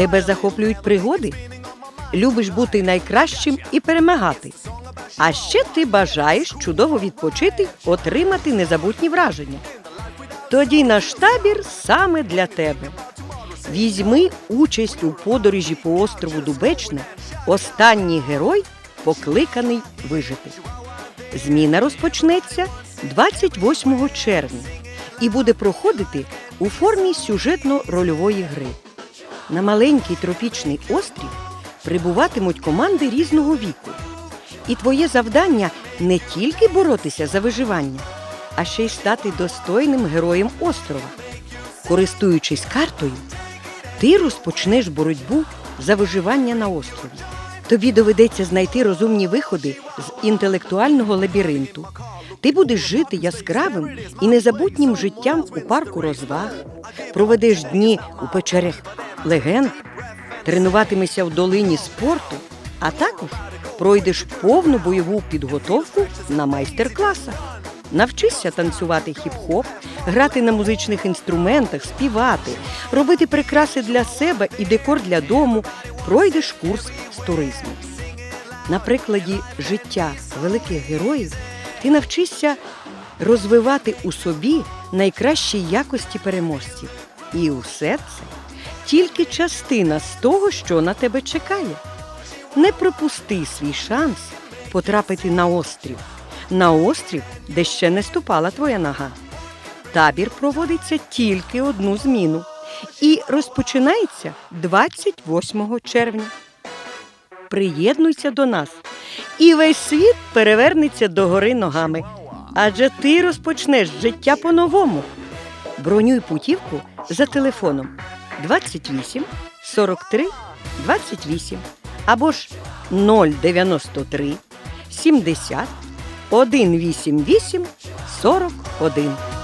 Тебе захоплюють пригоди? Любиш бути найкращим і перемагати. А ще ти бажаєш чудово відпочити, отримати незабутні враження. Тоді наш табір саме для тебе. Візьми участь у подорожі по острову Дубечне. Останній герой покликаний вижити. Зміна розпочнеться 28 червня і буде проходити у формі сюжетно-рольової гри. На маленький тропічний острів прибуватимуть команди різного віку. І твоє завдання не тільки боротися за виживання, а ще й стати достойним героєм острова. Користуючись картою, ти розпочнеш боротьбу за виживання на острові. Тобі доведеться знайти розумні виходи з інтелектуального лабіринту. Ти будеш жити яскравим і незабутнім життям у парку розваг, проведеш дні у печерях легенд, тренуватимешся в долині спорту, а також пройдеш повну бойову підготовку на майстер-класах. Навчишся танцювати хіп-хоп, грати на музичних інструментах, співати, робити прикраси для себе і декор для дому, пройдеш курс з туризму. На прикладі життя великих героїв ти навчишся розвивати у собі найкращі якості переможців. І усе це тільки частина з того, що на тебе чекає. Не пропусти свій шанс потрапити на острів, на острів, де ще не ступала твоя нога. Табір проводиться тільки одну зміну і розпочинається 28 червня. Приєднуйся до нас, і весь світ перевернеться догори ногами. Адже ти розпочнеш життя по-новому. Бронюй путівку за телефоном 28 43 28 або ж 093 70 188 41.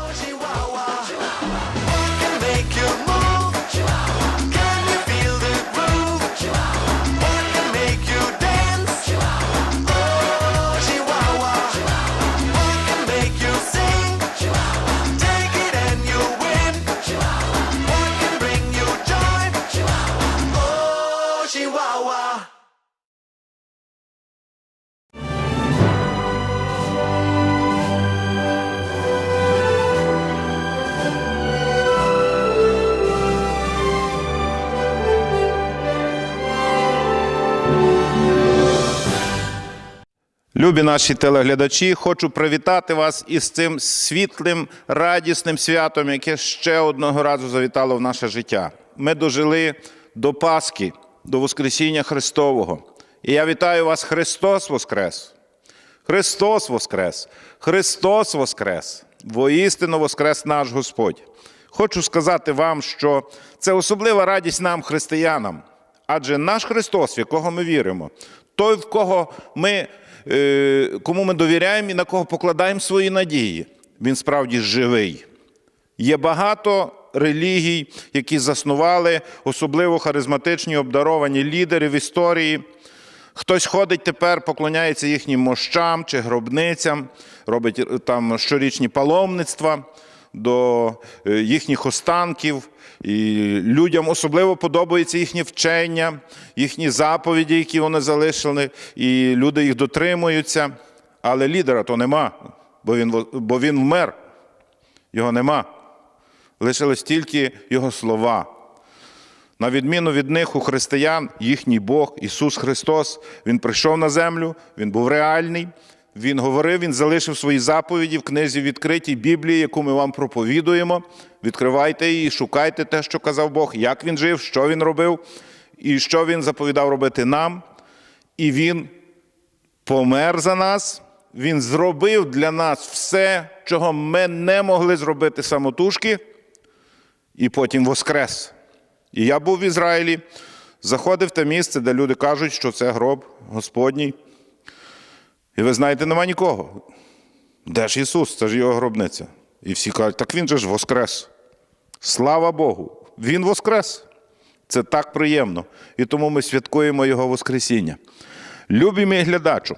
Любі наші телеглядачі, хочу привітати вас із цим світлим, радісним святом, яке ще одного разу завітало в наше життя. Ми дожили до Пасхи, до Воскресіння Христового. І я вітаю вас, Христос Воскрес! Христос Воскрес! Христос Воскрес! Воістину Воскрес наш Господь! Хочу сказати вам, що це особлива радість нам, християнам, адже наш Христос, в якого ми віримо, той, в кого ми, кому ми довіряємо і на кого покладаємо свої надії, він справді живий. Є багато релігій, які заснували особливо харизматичні обдаровані лідери в історії. Хтось ходить тепер, поклоняється їхнім мощам чи гробницям, робить е, там щорічні паломництва до е, їхніх останків. І людям особливо подобається їхнє вчення, їхні заповіді, які вони залишили, і люди їх дотримуються. Але лідера то нема, бо він, бо він вмер. Його нема. Лишились тільки його слова. На відміну від них у християн, їхній Бог, Ісус Христос, Він прийшов на землю, Він був реальний, Він говорив, Він залишив свої заповіді в книзі відкритій Біблії, яку ми вам проповідуємо. Відкривайте її, шукайте те, що казав Бог, як він жив, що він робив, і що він заповідав робити нам. І Він помер за нас, Він зробив для нас все, чого ми не могли зробити самотужки, і потім воскрес. І я був в Ізраїлі, заходив в те місце, де люди кажуть, що це гроб Господній. І ви знаєте, нема нікого. Де ж Ісус? Це ж його гробниця. І всі кажуть, так він же ж воскрес. Слава Богу! Він воскрес. Це так приємно. І тому ми святкуємо Його Воскресіння. Любі мій глядачу,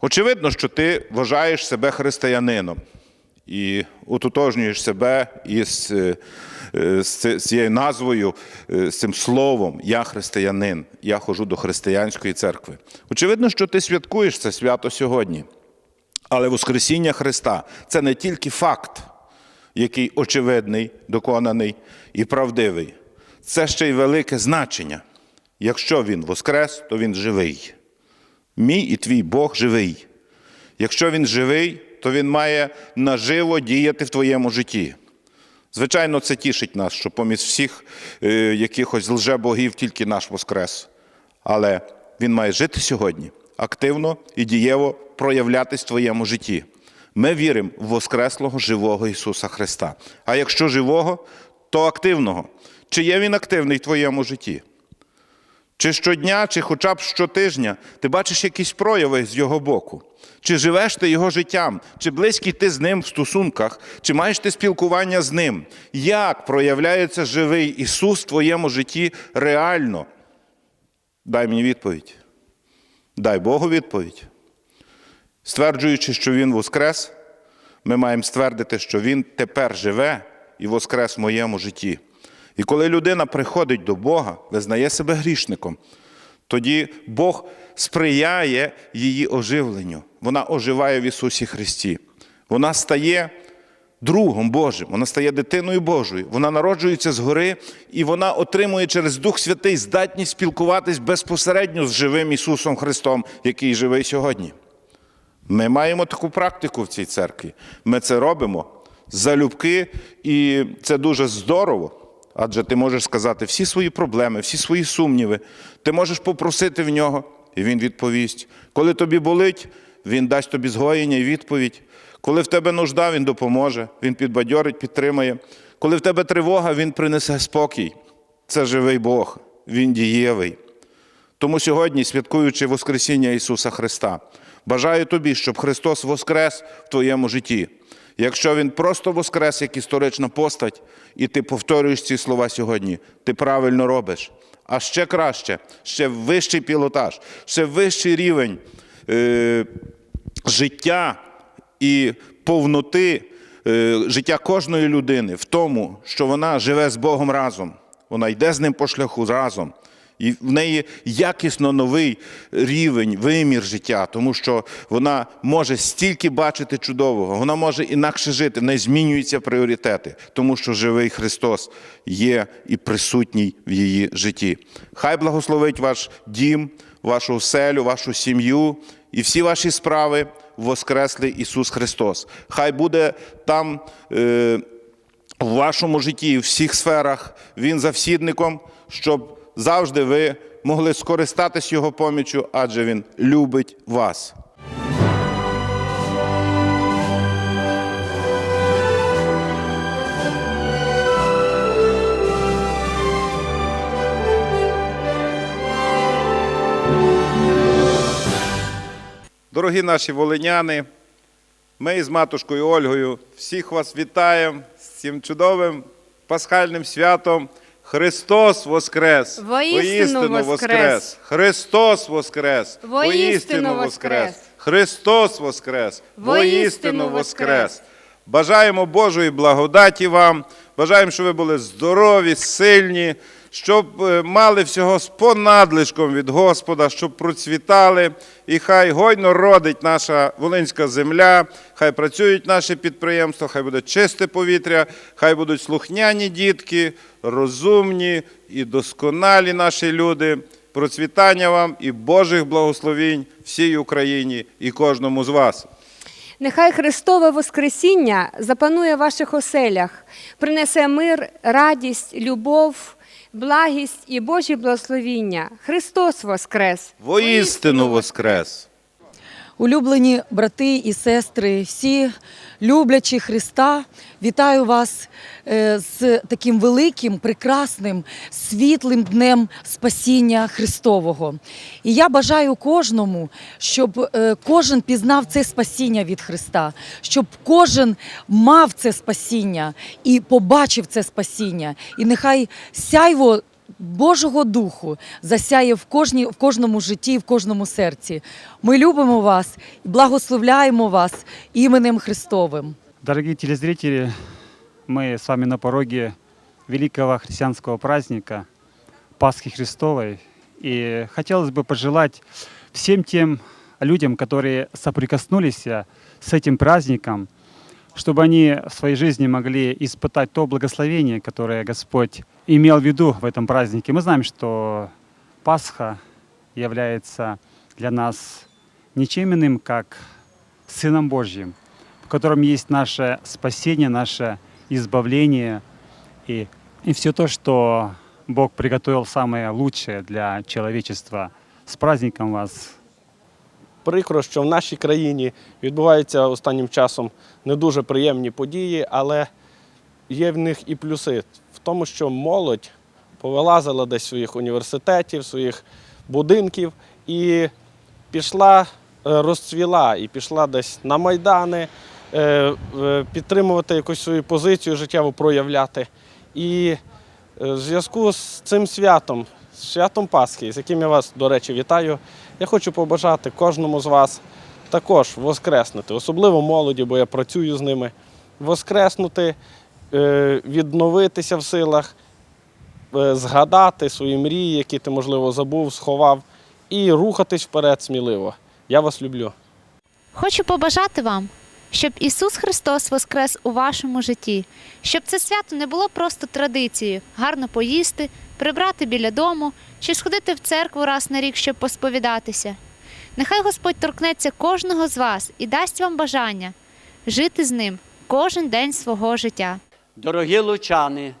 очевидно, що ти вважаєш себе християнином. і ототожнюєш себе із е, з цією назвою, е, з цим словом Я християнин, я ходжу до християнської церкви. Очевидно, що ти святкуєш це свято сьогодні. Але Воскресіння Христа це не тільки факт, який очевидний, доконаний і правдивий. Це ще й велике значення. Якщо Він воскрес, то Він живий. Мій і твій Бог живий. Якщо Він живий, то Він має наживо діяти в твоєму житті. Звичайно, це тішить нас, що поміж всіх е, якихось лжебогів тільки наш воскрес. Але Він має жити сьогодні, активно і дієво проявлятись в твоєму житті. Ми віримо в Воскреслого живого Ісуса Христа. А якщо живого, то активного. Чи є Він активний в твоєму житті? Чи щодня, чи хоча б щотижня ти бачиш якісь прояви з його боку? Чи живеш ти його життям, чи близький ти з ним в стосунках, чи маєш ти спілкування з ним? Як проявляється живий Ісус в твоєму житті реально? Дай мені відповідь. Дай Богу відповідь. Стверджуючи, що Він воскрес, ми маємо ствердити, що Він тепер живе і воскрес в моєму житті. І коли людина приходить до Бога, визнає себе грішником, тоді Бог сприяє її оживленню. Вона оживає в Ісусі Христі. Вона стає другом Божим, вона стає дитиною Божою. Вона народжується згори, і вона отримує через Дух Святий здатність спілкуватись безпосередньо з живим Ісусом Христом, який живий сьогодні. Ми маємо таку практику в цій церкві. Ми це робимо залюбки, і це дуже здорово. Адже ти можеш сказати всі свої проблеми, всі свої сумніви. Ти можеш попросити в нього, і він відповість. Коли тобі болить, він дасть тобі згоєння і відповідь. Коли в тебе нужда, він допоможе, він підбадьорить, підтримає. Коли в тебе тривога, він принесе спокій. Це живий Бог, він дієвий. Тому сьогодні, святкуючи Воскресіння Ісуса Христа, бажаю тобі, щоб Христос воскрес в твоєму житті. Якщо Він просто воскрес як історична постать, і ти повторюєш ці слова сьогодні, ти правильно робиш. А ще краще, ще вищий пілотаж, ще вищий рівень е, життя і повноти е, життя кожної людини в тому, що вона живе з Богом разом, вона йде з ним по шляху разом. І в неї якісно новий рівень, вимір життя, тому що вона може стільки бачити чудового, вона може інакше жити, в неї змінюються пріоритети, тому що живий Христос є і присутній в її житті. Хай благословить ваш дім, вашу оселю, вашу сім'ю і всі ваші справи воскреслий Ісус Христос. Хай буде там. Е, в вашому житті в всіх сферах він завсідником, щоб завжди ви могли скористатись його поміччю, адже він любить вас. Дорогі наші волиняни, ми із матушкою Ольгою всіх вас вітаємо з цим чудовим пасхальним святом. Христос Воскрес! Воістину воскрес! Христос Воскрес! Воістину воскрес! Христос Воскрес! Воістину воскрес! Бажаємо Божої благодаті вам, бажаємо, щоб ви були здорові, сильні, щоб е, мали всього з понадлишком від Господа, щоб процвітали, і хай гойно родить наша волинська земля, хай працюють наші підприємства, хай буде чисте повітря, хай будуть слухняні дітки, розумні і досконалі наші люди. Процвітання вам і Божих благословінь всій Україні і кожному з вас. Нехай Христове Воскресіння запанує в ваших оселях, принесе мир, радість, любов, благість і Божі благословіння. Христос Воскрес! Воістину Воскрес! Улюблені брати і сестри, всі люблячі Христа, вітаю вас е, з таким великим, прекрасним, світлим днем спасіння Христового. І я бажаю кожному, щоб е, кожен пізнав це спасіння від Христа, щоб кожен мав це спасіння і побачив це спасіння. І нехай сяйво Божого Духу засяє в, кожній, в кожному житті, в кожному серці. Ми любимо вас і благословляємо вас іменем Христовим. Дорогие телезрители, мы с вами на пороге великого христианского праздника Пасхи Христовой. И хотелось бы пожелать всем тем людям, которые соприкоснулись э, с этим праздником, чтобы они в своей жизни могли испытать то благословение, которое Господь имел в виду в этом празднике. Мы знаем, что Пасха является для нас ничем иным, как Сыном Божьим, в котором есть наше спасение, наше избавление и, и все то, что Бог приготовил самое лучшее для человечества. С праздником вас! Прикро, що в нашій країні відбуваються останнім часом не дуже приємні події, але є в них і плюси в тому, що молодь повилазила десь своїх університетів, своїх будинків і пішла, е, розцвіла, і пішла десь на майдани, е, підтримувати якусь свою позицію життєво проявляти. І е, в зв'язку з цим святом, святом Пасхи, з яким я вас, до речі, вітаю, я хочу побажати кожному з вас також воскреснути, особливо молоді, бо я працюю з ними, воскреснути, е, відновитися в силах, е, згадати свої мрії, які ти, можливо, забув, сховав, і рухатись вперед сміливо. Я вас люблю. Хочу побажати вам, щоб Ісус Христос воскрес у вашому житті, щоб це свято не було просто традицією гарно поїсти, прибрати біля дому чи сходити в церкву раз на рік, щоб посповідатися. Нехай Господь торкнеться кожного з вас і дасть вам бажання жити з ним кожен день свого життя. Дорогі лучани,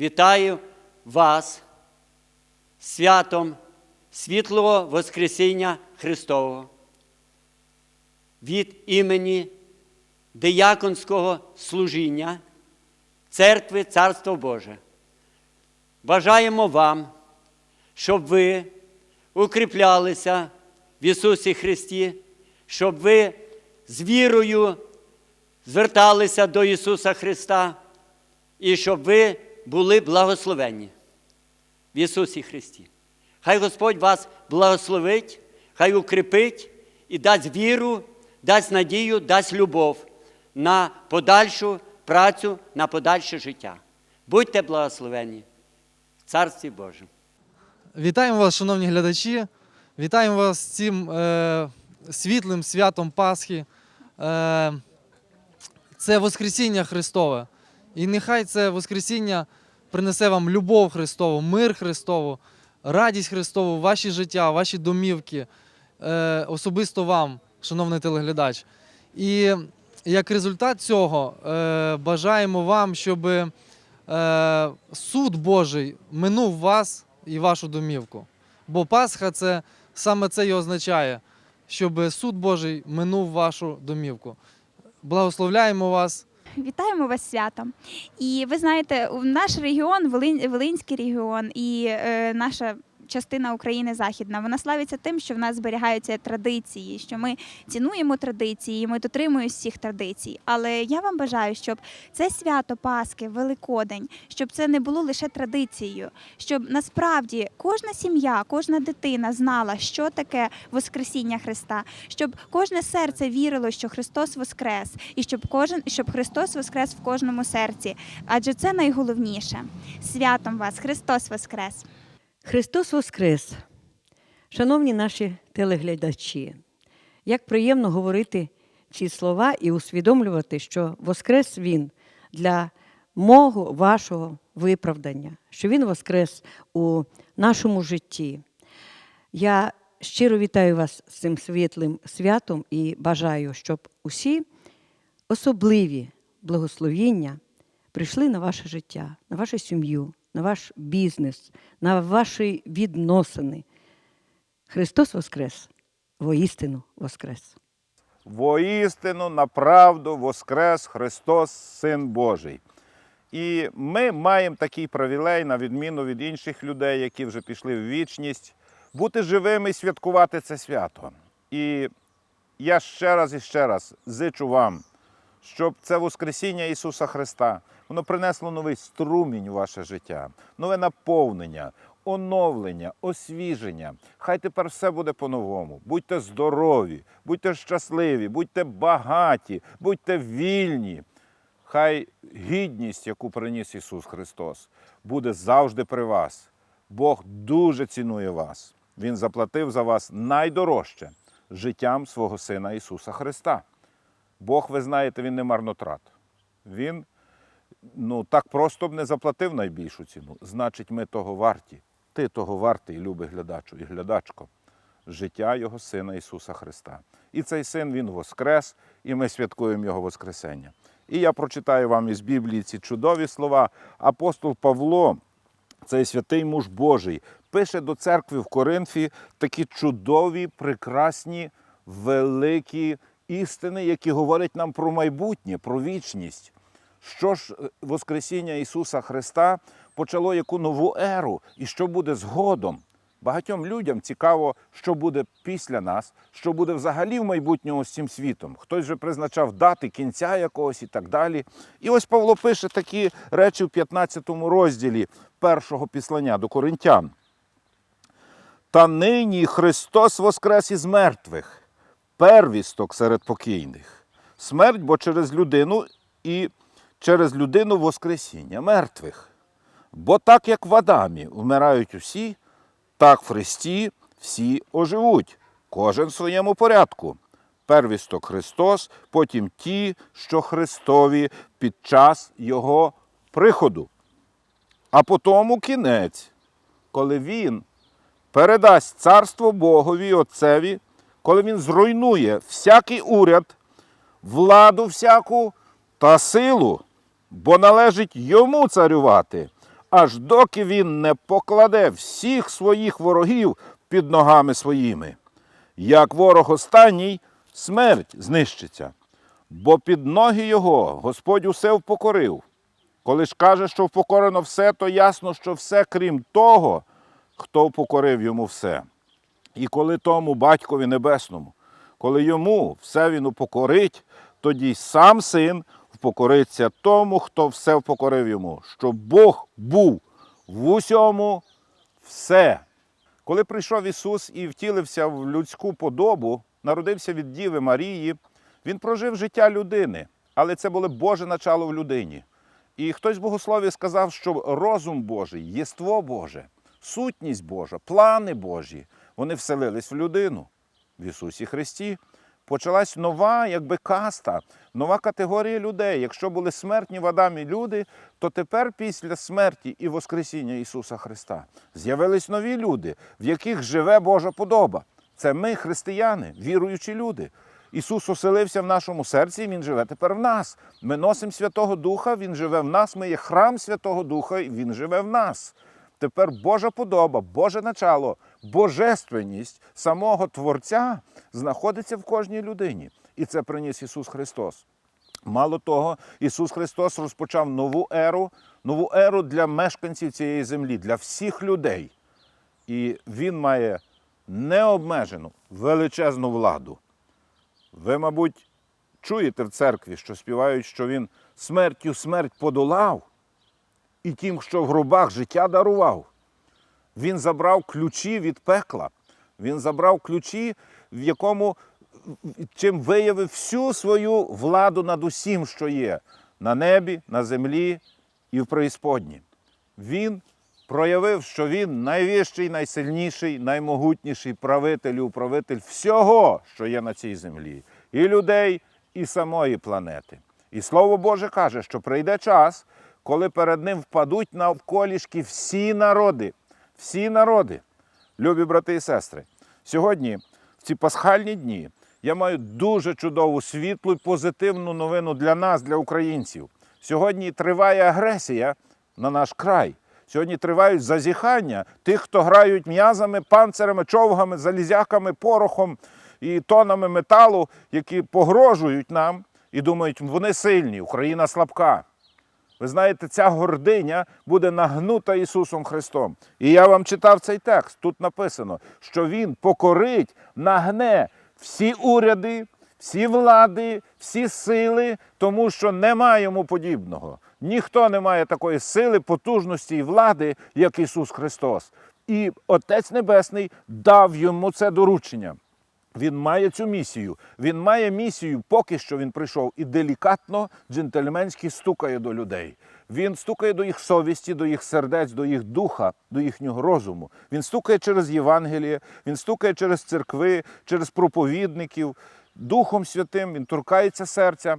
вітаю вас святом світлого Воскресіння Христового від імені дияконського служіння Церкви Царство Боже. Бажаємо вам, щоб ви укріплялися в Ісусі Христі, щоб ви з вірою зверталися до Ісуса Христа і щоб ви були благословенні в Ісусі Христі. Хай Господь вас благословить, хай укріпить і дасть віру, дасть надію, дасть любов на подальшу працю, на подальше життя. Будьте благословені в Царстві Божому. Вітаємо вас, шановні глядачі. Вітаємо вас з цим е, світлим святом Пасхи. Е, це Воскресіння Христове. І нехай це Воскресіння принесе вам любов Христову, мир Христову, радість Христову, ваші життя, ваші домівки, е, особисто вам, шановний телеглядач. І як результат цього е, бажаємо вам, щоб е, суд Божий минув вас і вашу домівку. Бо Пасха це саме це і означає, щоб суд Божий минув вашу домівку. Благословляємо вас. Вітаємо вас святом. І ви знаєте, наш регіон, Волинський регіон і е, наша частина України західна, вона славиться тим, що в нас зберігаються традиції, що ми цінуємо традиції, ми дотримуємося всіх традицій. Але я вам бажаю, щоб це свято Пасхи, Великодень, щоб це не було лише традицією, щоб насправді кожна сім'я, кожна дитина знала, що таке Воскресіння Христа, щоб кожне серце вірило, що Христос Воскрес, і щоб кожен щоб Христос Воскрес в кожному серці. Адже це найголовніше. Святом вас, Христос Воскрес! Христос Воскрес! Шановні наші телеглядачі, як приємно говорити ці слова і усвідомлювати, що Воскрес Він для мого вашого виправдання, що Він Воскрес у нашому житті. Я щиро вітаю вас з цим світлим святом і бажаю, щоб усі особливі благословіння прийшли на ваше життя, на вашу сім'ю, на ваш бізнес, на ваші відносини. Христос Воскрес! Воістину Воскрес! Воістину на правду воскрес Христос, Син Божий. І ми маємо такий привілей, на відміну від інших людей, які вже пішли в вічність, бути живими і святкувати це свято. І я ще раз і ще раз зичу вам, щоб це Воскресіння Ісуса Христа воно принесло новий струмінь у ваше життя, нове наповнення, оновлення, освіження. Хай тепер все буде по-новому. Будьте здорові, будьте щасливі, будьте багаті, будьте вільні. Хай гідність, яку приніс Ісус Христос, буде завжди при вас. Бог дуже цінує вас. Він заплатив за вас найдорожче життям свого Сина Ісуса Христа. Бог, ви знаєте, Він не марнотрат. Він ну, так просто б не заплатив найбільшу ціну. Значить, ми того варті. Ти того вартий, любий глядачу і глядачко. Життя Його Сина Ісуса Христа. І цей син Він воскрес, і ми святкуємо Його Воскресення. І я прочитаю вам із Біблії ці чудові слова. Апостол Павло, цей святий муж Божий, пише до церкви в Коринфі такі чудові, прекрасні, великі істини, які говорять нам про майбутнє, про вічність. Що ж е, Воскресіння Ісуса Христа почало яку нову еру і що буде згодом? Багатьом людям цікаво, що буде після нас, що буде взагалі в майбутньому з цим світом. Хтось вже призначав дати кінця якогось і так далі. І ось Павло пише такі речі в 15 розділі першого післання до коринтян. Та нині Христос воскрес із мертвих, первісток серед покійних. Смерть, бо через людину і через людину Воскресіння мертвих. Бо так як в Адамі вмирають усі, так в Христі всі оживуть, кожен в своєму порядку. Первісток Христос, потім ті, що Христові під час Його приходу. А потому кінець, коли Він передасть царство Богові Отцеві, коли Він зруйнує всякий уряд, владу всяку та силу, бо належить йому царювати, аж доки він не покладе всіх своїх ворогів під ногами своїми. Як ворог останній, смерть знищиться, бо під ноги його Господь усе впокорив. Коли ж каже, що впокорено все, то ясно, що все крім того, хто впокорив йому все. І коли тому батькові небесному, коли йому все він упокорить, тоді сам син впокориться тому, хто все впокорив йому, щоб Бог був в усьому все. Коли прийшов Ісус і втілився в людську подобу, народився від Діви Марії, Він прожив життя людини, але це було Боже начало в людині. І хтось в богослові сказав, що розум Божий, єство Боже, сутність Божа, плани Божі, вони вселились в людину в Ісусі Христі. Почалась нова, якби каста, нова категорія людей. Якщо були смертні в Адамі люди, то тепер після смерті і Воскресіння Ісуса Христа з'явились нові люди, в яких живе Божа подоба. Це ми, християни, віруючі люди. Ісус оселився в нашому серці, і Він живе тепер в нас. Ми носимо Святого Духа, Він живе в нас. Ми є храм Святого Духа, і Він живе в нас. Тепер Божа подоба, Боже начало, божественність самого Творця знаходиться в кожній людині. І це приніс Ісус Христос. Мало того, Ісус Христос розпочав нову еру, нову еру для мешканців цієї землі, для всіх людей. І Він має необмежену величезну владу. Ви, мабуть, чуєте в церкві, що співають, що він смертю смерть подолав, і тим, що в гробах життя дарував. Він забрав ключі від пекла. Він забрав ключі, в якому чим виявив всю свою владу над усім, що є на небі, на землі і в преісподні. Він проявив, що він найвищий, найсильніший, наймогутніший правитель і управитель всього, що є на цій землі, і людей, і самої планети. І Слово Боже каже, що прийде час, коли перед ним впадуть навколішки всі народи, всі народи. Любі брати і сестри, сьогодні, в ці пасхальні дні, я маю дуже чудову світлу і позитивну новину для нас, для українців. Сьогодні триває агресія на наш край. Сьогодні тривають зазіхання тих, хто грають м'язами, панцирами, човгами, залізяками, порохом і тонами металу, які погрожують нам і думають, вони сильні, Україна слабка. Ви знаєте, ця гординя буде нагнута Ісусом Христом. І я вам читав цей текст. Тут написано, що Він покорить, нагне всі уряди, всі влади, всі сили, тому що немає йому подібного. Ніхто не має такої сили, потужності і влади, як Ісус Христос. І Отець Небесний дав йому це доручення. Він має цю місію. Він має місію, поки що він прийшов і делікатно, джентльменськи стукає до людей. Він стукає до їх совісті, до їх сердець, до їх духа, до їхнього розуму. Він стукає через Євангеліє, він стукає через церкви, через проповідників, Духом Святим, він торкається серця.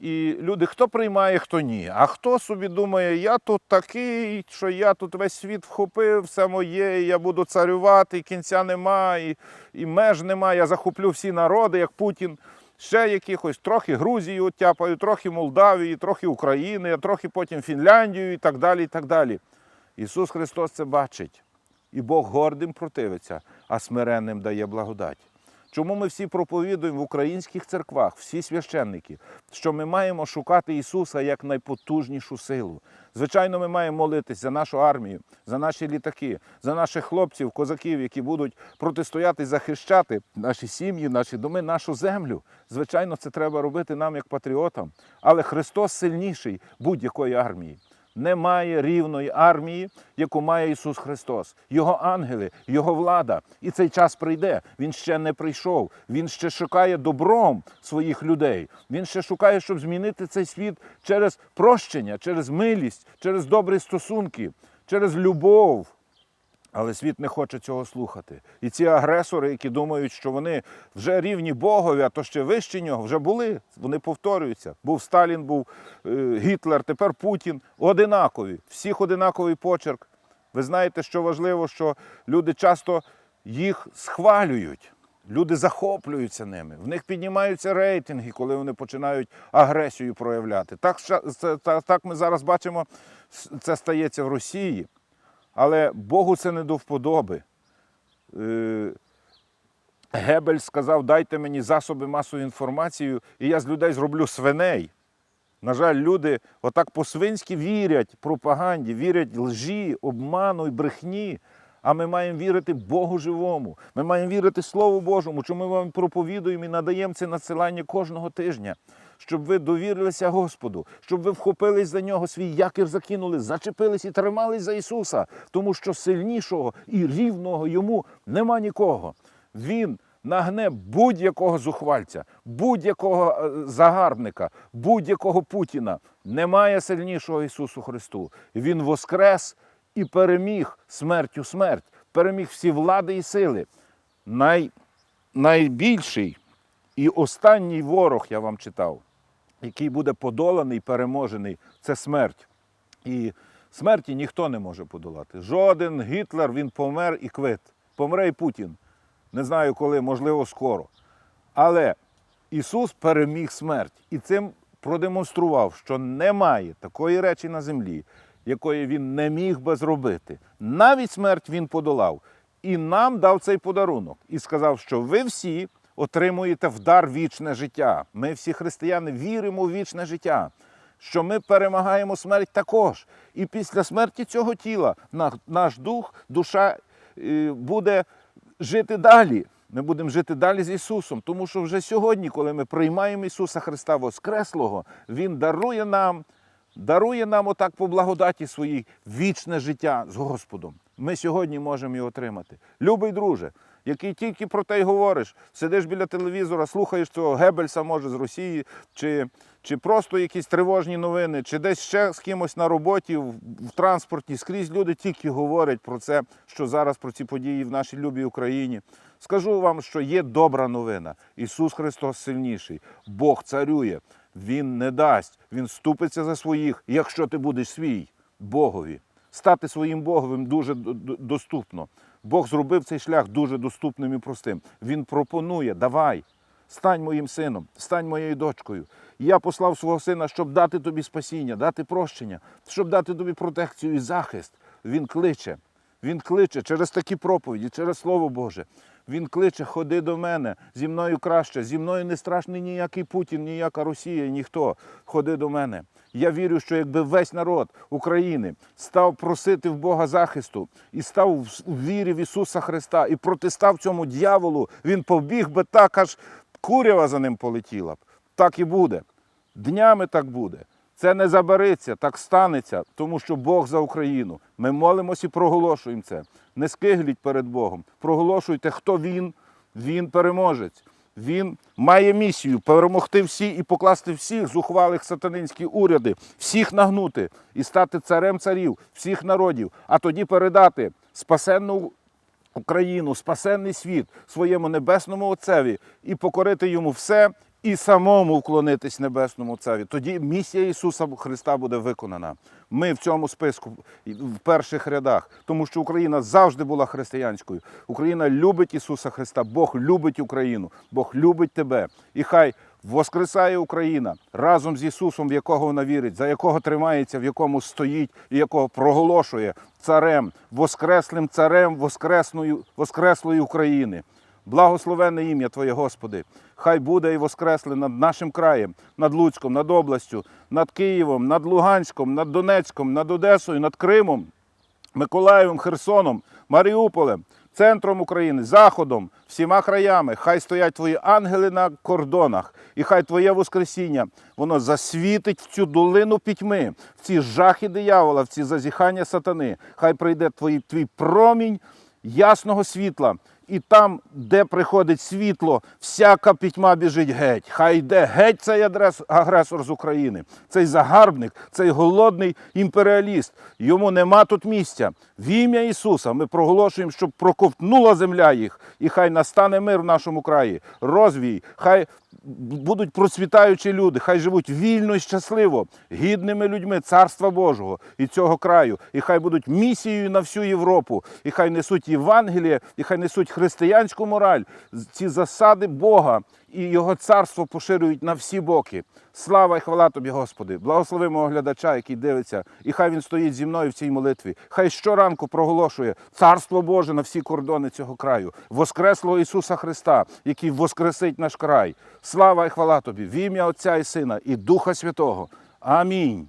І люди, хто приймає, хто ні. А хто собі думає, я тут такий, що я тут весь світ вхопив, все моє, і я буду царювати, і кінця нема, і, і меж нема, я захоплю всі народи, як Путін. Ще якихось, трохи Грузії оттяпаю, трохи Молдавії, трохи України, а трохи потім Фінляндію і так далі. і так далі. Ісус Христос це бачить. І Бог гордим противиться, а смиренним дає благодать. Чому ми всі проповідуємо в українських церквах, всі священники, що ми маємо шукати Ісуса як найпотужнішу силу. Звичайно, ми маємо молитись за нашу армію, за наші літаки, за наших хлопців, козаків, які будуть протистояти захищати наші сім'ї, наші доми, нашу землю. Звичайно, це треба робити нам як патріотам. Але Христос сильніший будь-якої армії. Немає рівної армії, яку має Ісус Христос. Його ангели, Його влада. І цей час прийде. Він ще не прийшов. Він ще шукає добром своїх людей. Він ще шукає, щоб змінити цей світ через прощення, через милість, через добрі стосунки, через любов. Але світ не хоче цього слухати. І ці агресори, які думають, що вони вже рівні Богові, а то ще вищі нього, вже були. Вони повторюються. Був Сталін, був е, Гітлер, тепер Путін. Одинакові. Всіх одинаковий почерк. Ви знаєте, що важливо, що люди часто їх схвалюють. Люди захоплюються ними. В них піднімаються рейтинги, коли вони починають агресію проявляти. Так, так ми зараз бачимо, це стається в Росії. Але Богу це не до вподоби. Е, Гебель сказав, дайте мені засоби масової інформації, і я з людей зроблю свиней. На жаль, люди отак по-свинськи вірять пропаганді, вірять лжі, обману і брехні. А ми маємо вірити Богу живому. Ми маємо вірити Слову Божому, що ми вам проповідуємо і надаємо це надсилання кожного тижня, щоб ви довірилися Господу, щоб ви вхопились за нього, свій якір закинули, зачепились і тримались за Ісуса, тому що сильнішого і рівного йому нема нікого. Він нагне будь-якого зухвальця, будь-якого е, загарбника, будь-якого Путіна. Немає сильнішого Ісусу Христу. Він воскрес і переміг смертю смерть, переміг всі влади і сили. Най, найбільший і останній ворог, я вам читав, який буде подоланий, переможений, це смерть. І смерті ніхто не може подолати. Жоден Гітлер він помер і квит. Помре і Путін. Не знаю коли, можливо, скоро. Але Ісус переміг смерть і цим продемонстрував, що немає такої речі на землі, якої він не міг би зробити. Навіть смерть він подолав. І нам дав цей подарунок і сказав, що ви всі отримуєте в дар вічне життя. Ми всі християни віримо в вічне життя. Що ми перемагаємо смерть також. І після смерті цього тіла наш дух, душа е, буде жити далі. Ми будемо жити далі з Ісусом, тому що вже сьогодні, коли ми приймаємо Ісуса Христа Воскреслого, Він дарує нам, дарує нам отак по благодаті своїй вічне життя з Господом. Ми сьогодні можемо його отримати. Любий друже, який тільки про те й говориш, сидиш біля телевізора, слухаєш цього Геббельса, може, з Росії, чи, чи просто якісь тривожні новини, чи десь ще з кимось на роботі, в, в транспорті, скрізь люди тільки говорять про це, що зараз про ці події в нашій любій Україні. Скажу вам, що є добра новина. Ісус Христос сильніший, Бог царює, Він не дасть, Він ступиться за своїх, якщо ти будеш свій Богові. Стати своїм Боговим дуже доступно. Бог зробив цей шлях дуже доступним і простим. Він пропонує: давай, стань моїм сином, стань моєю дочкою. Я послав свого сина, щоб дати тобі спасіння, дати прощення, щоб дати тобі протекцію і захист. Він кличе. Він кличе через такі проповіді, через Слово Боже. Він кличе, ходи до мене, зі мною краще, зі мною не страшний ніякий Путін, ніяка Росія, ніхто. Ходи до мене. Я вірю, що якби весь народ України став просити в Бога захисту і став в вірі в Ісуса Христа і протистав цьому дьяволу, він побіг би так, аж курява за ним полетіла б. Так і буде. Днями так буде. Це не забереться, так станеться, тому що Бог за Україну. Ми молимось і проголошуємо це. Не скигліть перед Богом. Проголошуйте, хто він. Він переможець. Він має місію перемогти всі і покласти всіх зухвалих сатанинські уряди, всіх нагнути і стати царем царів, всіх народів, а тоді передати спасенну Україну, спасенний світ своєму небесному Отцеві і покорити йому все і самому вклонитись небесному Отцеві. Тоді місія Ісуса Христа буде виконана. Ми в цьому списку в перших рядах, тому що Україна завжди була християнською. Україна любить Ісуса Христа, Бог любить Україну, Бог любить тебе. І хай воскресає Україна разом з Ісусом, в якого вона вірить, за якого тримається, в якому стоїть і якого проголошує царем, воскреслим царем воскресною, воскреслої України. Благословенне ім'я Твоє, Господи. Хай буде і воскресле над нашим краєм, над Луцьком, над областю, над Києвом, над Луганськом, над Донецьком, над Одесою, над Кримом, Миколаєвом, Херсоном, Маріуполем, центром України, заходом, всіма краями. Хай стоять твої ангели на кордонах, і хай Твоє Воскресіння воно засвітить в цю долину пітьми, в ці жахи диявола, в ці зазіхання сатани. Хай прийде твій, твій промінь ясного світла. І там, де приходить світло, всяка пітьма біжить геть. Хай йде геть цей агресор з України, цей загарбник, цей голодний імперіаліст. Йому нема тут місця. В ім'я Ісуса ми проголошуємо, щоб проковтнула земля їх, і хай настане мир в нашому краї, розвій, хай будуть процвітаючі люди, хай живуть вільно і щасливо, гідними людьми Царства Божого і цього краю, і хай будуть місією на всю Європу, і хай несуть Євангеліє, і хай несуть християнську мораль, ці засади Бога і Його царство поширюють на всі боки. Слава і хвала тобі, Господи! Благослови мого глядача, який дивиться, і хай він стоїть зі мною в цій молитві. Хай щоранку проголошує Царство Боже на всі кордони цього краю, Воскреслого Ісуса Христа, який воскресить наш край. Слава і хвала тобі, в ім'я Отця і Сина і Духа Святого. Амінь.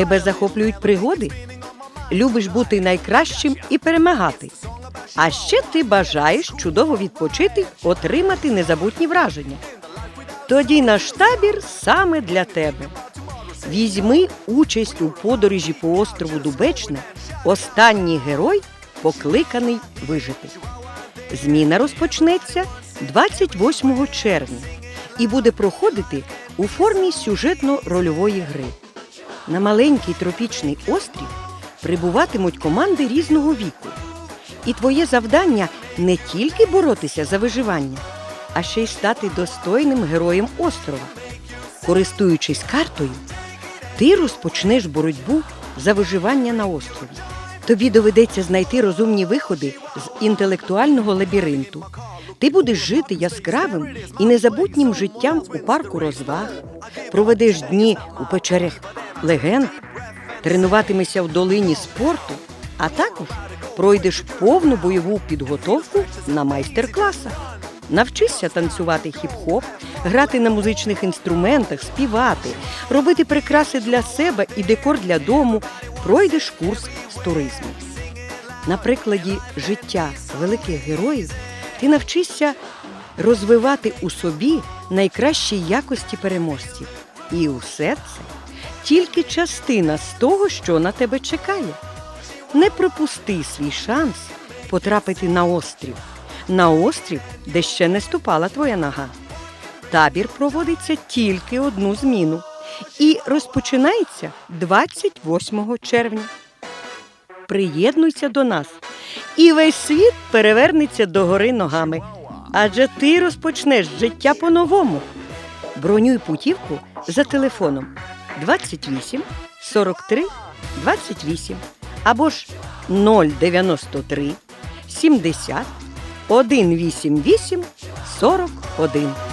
Тебе захоплюють пригоди? Любиш бути найкращим і перемагати. А ще ти бажаєш чудово відпочити, отримати незабутні враження. Тоді наш табір саме для тебе. Візьми участь у подорожі по острову Дубечне. Останній герой покликаний вижити. Зміна розпочнеться 28 червня і буде проходити у формі сюжетно-рольової гри. На маленький тропічний острів прибуватимуть команди різного віку. І твоє завдання не тільки боротися за виживання, а ще й стати достойним героєм острова. Користуючись картою, ти розпочнеш боротьбу за виживання на острові. Тобі доведеться знайти розумні виходи з інтелектуального лабіринту. Ти будеш жити яскравим і незабутнім життям у парку розваг, проведеш дні у печерях легенд, тренуватимешся в долині спорту, а також пройдеш повну бойову підготовку на майстер-класах. Навчишся танцювати хіп-хоп, грати на музичних інструментах, співати, робити прикраси для себе і декор для дому, пройдеш курс з туризму. На прикладі життя великих героїв ти навчишся розвивати у собі найкращі якості переможців. І усе це тільки частина з того, що на тебе чекає. Не пропусти свій шанс потрапити на острів, на острів, де ще не ступала твоя нога. Табір проводиться тільки одну зміну і розпочинається 28 червня. Приєднуйся до нас, і весь світ перевернеться догори ногами. Адже ти розпочнеш життя по-новому. Бронюй путівку за телефоном 28 43 28 або ж 093 70 188 41.